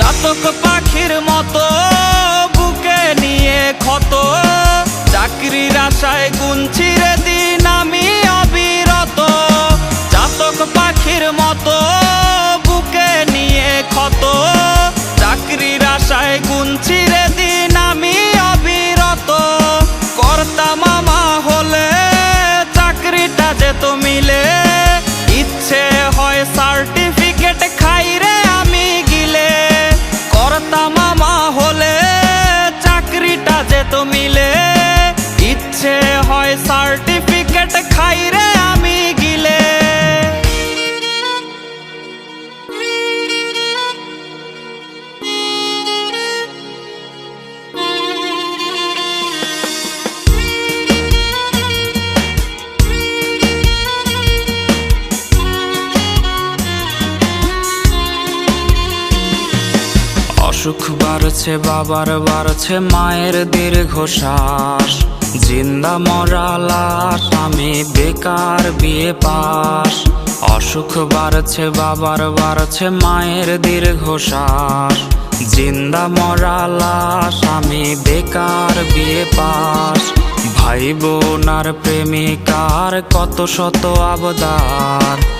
চাতক পাখির মতো বুকে নিয়ে ক্ষত। চাকরির আশায় গুনছি রে মিলে ইচ্ছে হয় সার্টিফিকেট অসুখ বাড়ছে, বাবার বাড়ছে, মায়ের দীর্ঘশ্বাস। জিন্দা মরা লাশ, আমি বেকার বিয়ে পাস। অসুখ বাড়ছে, বাবার বাড়ছে, মায়ের দীর্ঘশ্বাস। জিন্দা মরা লাশ, আমি বেকার বিয়ে পাস। ভাই বোন আর প্রেমিকার কত শত আবদার।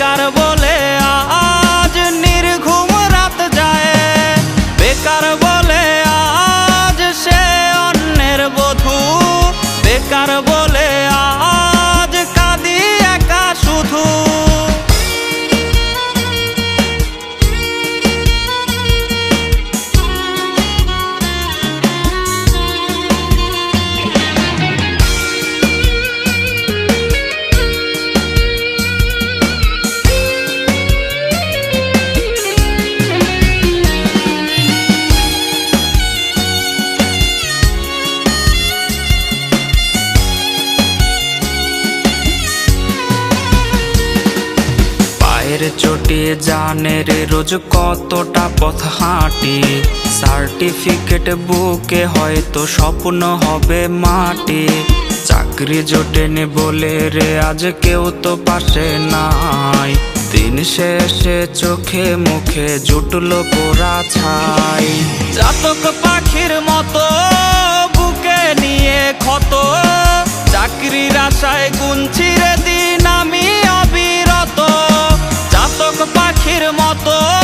বেকার বলে পায়ের চোটে জানের রোজ কতটা পথ হাঁটি? সার্টিফিকেট বুকে হয়তো স্বপ্ন হবে মাটি। চাকরি জোটেনি বলে রে, আজ কেউ তো পাশে নাই। দিন শেষে চোখে মুখে জুটলো পোড়া ছাই। চাতক পাখির মতো বুকে নিয়ে ক্ষত। চাকরির আশায় গুনছি রে দিন